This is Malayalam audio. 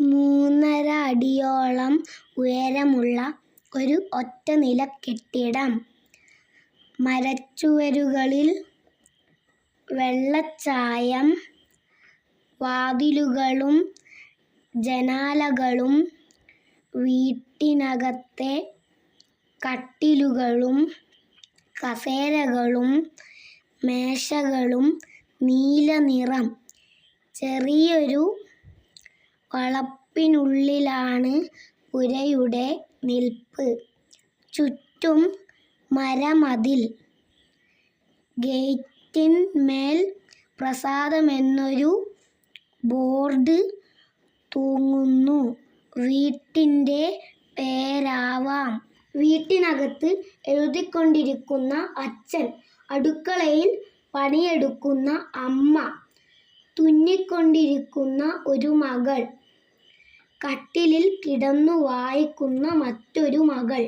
മൂന്നര അടിയോളം ഉയരമുള്ള ഒരു ഒറ്റനില കെട്ടിടം. മരച്ചുവരുകളിൽ വെള്ളച്ചായം. വാതിലുകളും ജനാലകളും വീട്ടിനകത്തെ കട്ടിലുകളും കസേരകളും മേശകളും നീല നിറം ചെറിയൊരു വളപ്പിനുള്ളിലാണ് പുരയുടെ നിൽപ്പ്. ചുറ്റും മരമതിൽ. ഗേറ്റിന്മേൽ പ്രസാദമെന്നൊരു ബോർഡ് തൂങ്ങുന്നു. വീട്ടിന്റെ പേരാവാം. വീട്ടിനകത്ത് എഴുതിക്കൊണ്ടിരിക്കുന്ന അച്ഛൻ. അടുക്കളയിൽ പണിയെടുക്കുന്ന അമ്മ. തുന്നിക്കൊണ്ടിരിക്കുന്ന ഒരു മകൾ. കട്ടിലിൽ കിടന്നു വായിക്കുന്ന മറ്റൊരു മകൾ.